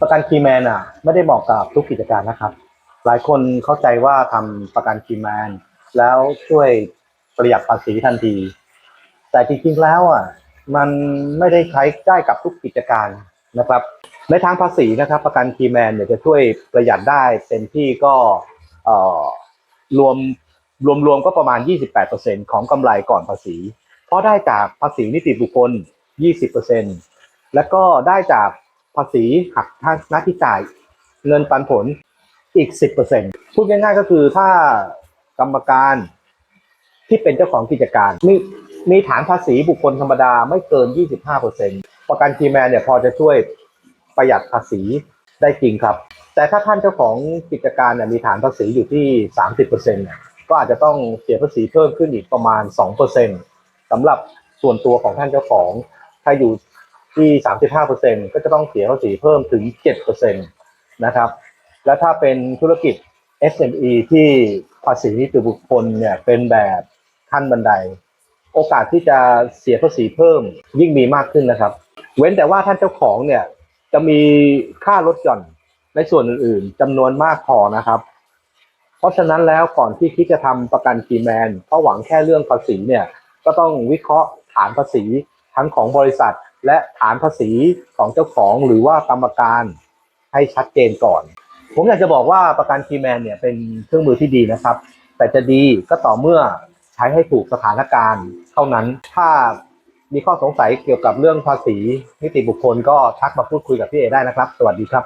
ประกันคีแมนอะไม่ได้เหมาะกับทุกกิจการนะครับ หลายคนเข้าใจว่าทำประกันคีแมนแล้วช่วยประหยัดภาษีทันที แต่จริงๆแล้วอะมันไม่ได้ใช้ได้กับทุกกิจการนะครับ ในทางภาษีนะครับ ประกันคีแมนเนี่ยจะช่วยประหยัดได้เต็มที่ก็เอ่อรวมรวมรวมก็ประมาณ 28%ของกำไรก่อนภาษี เพราะได้จากภาษีนิติบุคคล 20%แล้วก็ได้จาก ภาษีหักค่าหน้าที่จ่ายเงินปันผลอีก 10%พูดง่ายๆก็คือถ้ากรรมการที่เป็นเจ้าของกิจการมีมีฐานภาษีบุคคลธรรมดาไม่เกิน 25%ประกันคีแมนเนี่ยพอจะช่วยประหยัดภาษีได้จริงครับ แต่ถ้าท่านเจ้าของกิจการเนี่ยมีฐานภาษีอยู่ที่ 30%เนี่ยก็อาจจะต้องเสียภาษีเพิ่มขึ้นอีกประมาณ 2%สำหรับส่วนตัวของท่านเจ้าของ ถ้าอยู่ ที่ 35%ก็จะต้องเสียภาษีเพิ่มถึง 7%นะครับ แล้วถ้าเป็นธุรกิจ SME ที่ภาษีนิติบุคคลเนี่ยเป็นแบบขั้นบันได โอกาสที่จะเสียภาษีเพิ่มยิ่งมีมากขึ้นนะครับ เว้นแต่ว่าท่านเจ้าของเนี่ยจะมีค่าลดหย่อนในส่วนอื่นๆจำนวนมากพอนะครับ เพราะฉะนั้นแล้วก่อนที่คิดจะทำประกันคีแมนเพราะหวังแค่เรื่องภาษีเนี่ยก็ต้องวิเคราะห์ฐานภาษีทั้งของบริษัทและฐานภาษีของเจ้าของหรือว่ากรรมการให้ชัดเจนก่อน ผมอยากจะบอกว่าประกันคีแมนเนี่ยเป็นเครื่องมือที่ดีนะครับ แต่จะดีก็ต่อเมื่อใช้ให้ถูกสถานการณ์เท่านั้น ถ้ามีข้อสงสัยเกี่ยวกับเรื่องภาษีนิติบุคคลก็ทักมาพูดคุยกับพี่เอได้นะครับ สวัสดีครับ